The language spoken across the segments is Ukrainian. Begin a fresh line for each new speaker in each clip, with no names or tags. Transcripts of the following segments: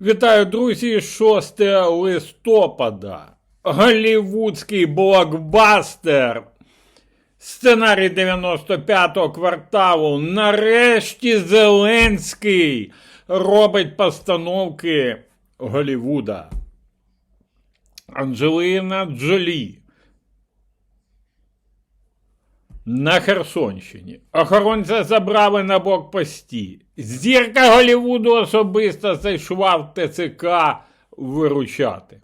Вітаю, друзі! 6 листопада. Голівудський блокбастер. Сценарій 95-го кварталу. Нарешті Зеленський робить постановки Голівуда. Анджеліна Джолі. На Херсонщині. Охоронця забрали на блокпості. Зірка Голівуду особисто зайшла в ТЦК виручати.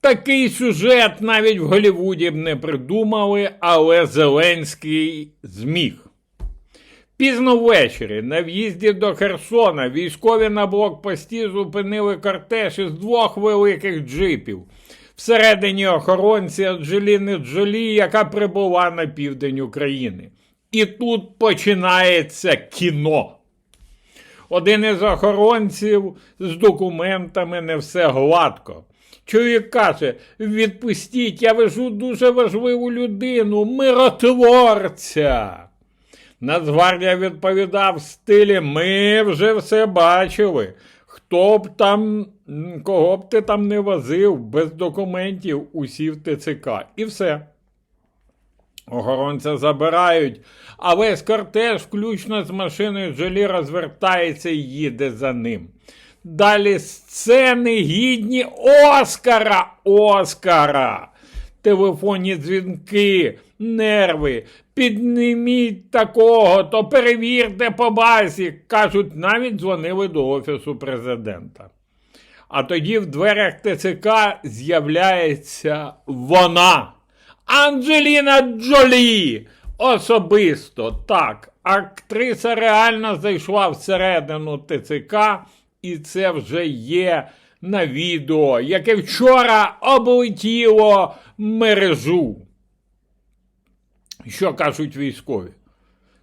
Такий сюжет навіть в Голівуді б не придумали, але Зеленський зміг. Пізно ввечері на в'їзді до Херсона військові на блокпості зупинили кортеж із двох великих джипів. Всередині охоронці Анджеліни Джолі, яка прибула на південь України. І тут починається кіно. Один із охоронців з документами не все гладко. Чоловік каже: відпустіть, я вежу дуже важливу людину, миротворця. Нацгвардія відповідав в стилі: Ми вже все бачили. Хто б там, кого б ти там не возив, без документів усі в ТЦК. І все. Охоронця забирають, а весь кортеж, включно з машиною Джолі, розвертається і їде за ним. Далі сцени гідні Оскара, Оскара. Телефонні дзвінки, нерви. Підніміть такого, то перевірте по базі. Кажуть, навіть дзвонили до Офісу президента. А тоді в дверях ТЦК з'являється вона. Анджеліна Джолі. Особисто так. Актриса реально зайшла всередину ТЦК, і це вже є на відео, яке вчора облетіло мережу. Що кажуть військові?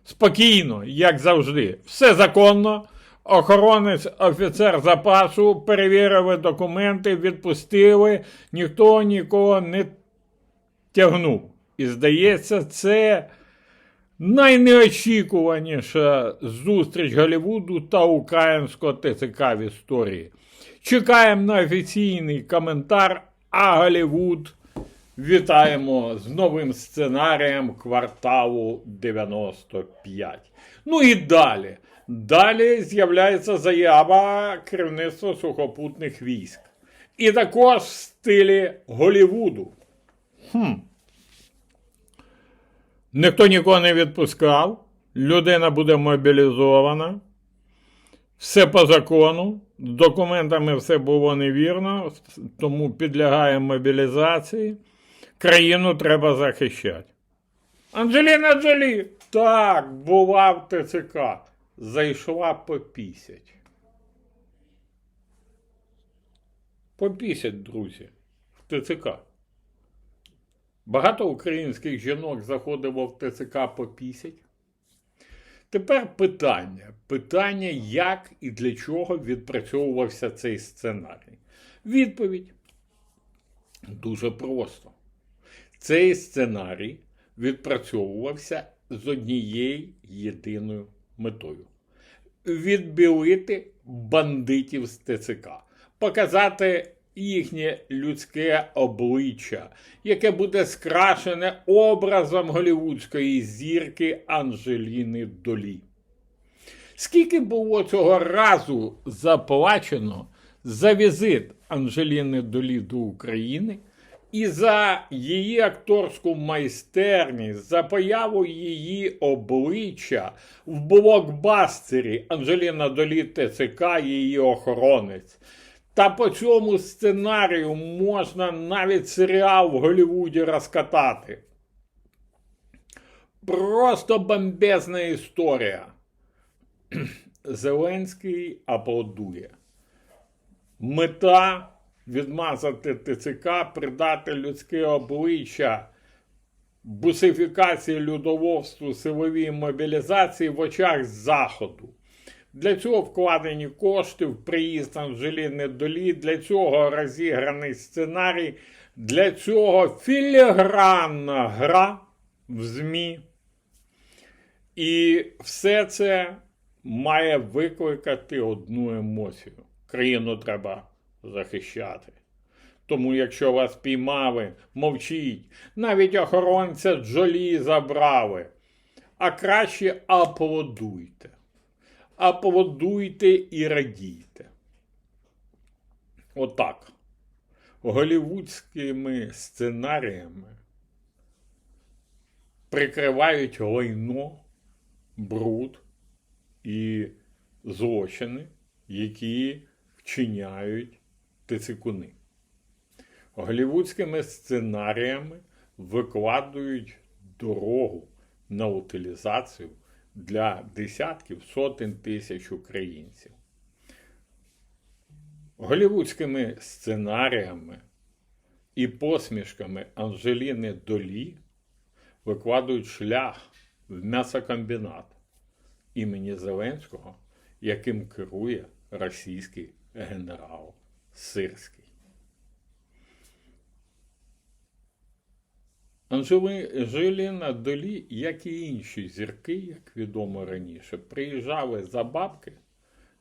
Спокійно, як завжди, все законно. Охоронець, офіцер запасу перевірили документи, відпустили, ніхто нікого не тягнув. І здається, це найнеочікуваніша зустріч Голлівуду та українського ТЦК в історії. Чекаємо на офіційний коментар, а Голлівуд вітаємо з новим сценарієм кварталу 95. Ну і далі. Далі з'являється заява керівництва сухопутних військ. І також в стилі Голлівуду. Хм. Ніхто нікого не відпускав, людина буде мобілізована, все по закону, з документами все було невірно, тому підлягає мобілізації. Країну треба захищати. Анджеліна Джолі, так, була в ТЦК, зайшла по пісять. По пісять, друзі, в ТЦК. Багато українських жінок заходило в ТЦК по пісять. Тепер питання. Питання, як і для чого відпрацьовувався цей сценарій. Відповідь дуже просто. Цей сценарій відпрацьовувався з однією єдиною метою: відбілити бандитів з ТЦК, показати їхнє людське обличчя, яке буде скрашене образом голівудської зірки Анджеліни Долі. Скільки було цього разу заплачено за візит Анджеліни Долі до України і за її акторську майстерність, за появу її обличчя в блокбастері Анджеліна Долі ТЦК, її охоронець. Та по цьому сценарію можна навіть серіал в Голлівуді розкатати. Просто бомбезна історія. Зеленський аплодує. Мета відмазати ТЦК, придати людське обличчя, бусифікації людоводству, силовій мобілізації в очах Заходу. Для цього вкладені кошти в приїзд Анжеліни Долі, для цього розіграний сценарій, для цього філігранна гра в ЗМІ. І все це має викликати одну емоцію країну треба захищати. Тому, якщо вас піймали, мовчіть, навіть охоронця Джолі забрали. А краще аплодуйте. Аплодуйте і радійте. Отак. Голівудськими сценаріями прикривають лайно, бруд і злочини, які вчиняють тицикуни. Голівудськими сценаріями викладують дорогу на утилізацію для десятків сотень тисяч українців. Голівудськими сценаріями і посмішками Анжеліни Долі викладують шлях в м'ясокомбінат імені Зеленського, яким керує російський генерал Сирський. Анжеліна Долі, як і інші зірки, як відомо раніше, приїжджали за бабки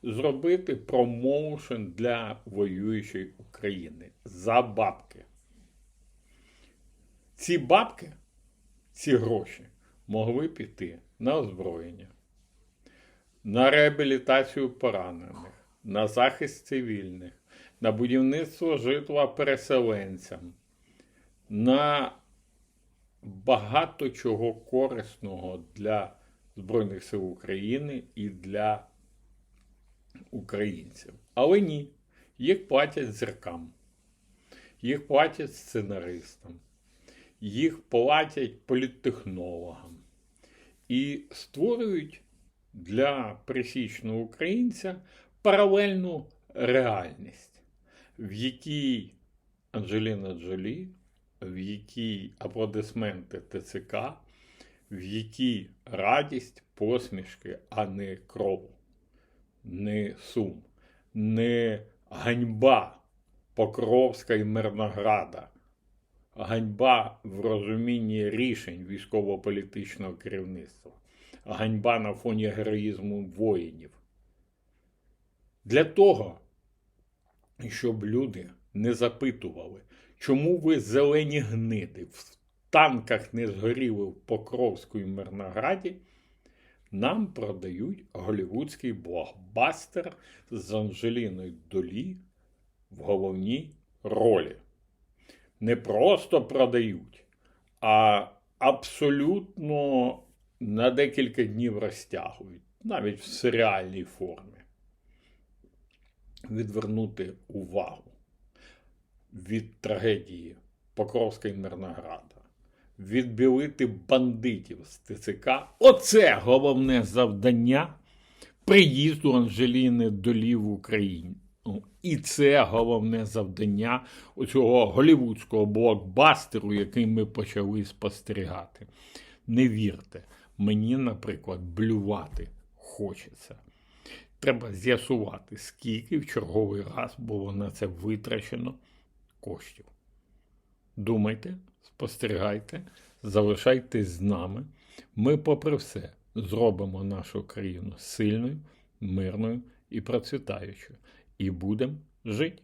зробити промоушен для воюючої України. За бабки. Ці бабки, ці гроші могли піти на озброєння, на реабілітацію поранених, на захист цивільних, на будівництво житла переселенцям, на багато чого корисного для Збройних сил України і для українців. Але ні, їх платять зіркам, їх платять сценаристам, їх платять політтехнологам і створюють для пересічного українця паралельну реальність, в якій Анджеліна Джолі, в якій аплодисменти ТЦК, в якій радість, посмішки, а не кров, не сум, не ганьба Покровська і Мирнограда, ганьба в розумінні рішень військово-політичного керівництва, ганьба на фоні героїзму воїнів. Для того, щоб люди не запитували, чому ви зелені гниди в танках не згоріли в Покровську і Мирнограді, нам продають голівудський блокбастер з Анджеліною Долі в головній ролі. Не просто продають, а абсолютно на декілька днів розтягують, навіть в серіальній формі. Відвернути увагу від трагедії Покровська і Мирнограда, відбілити бандитів з ТЦК. Оце головне завдання приїзду Анжеліни Долі в Україну. І це головне завдання цього голівудського блокбастеру, який ми почали спостерігати. Не вірте, мені, наприклад, блювати хочеться. Треба з'ясувати, скільки в черговий раз було на це витрачено коштів. Думайте, спостерігайте, залишайтесь з нами. Ми, попри все, зробимо нашу країну сильною, мирною і процвітаючою. І будемо жити.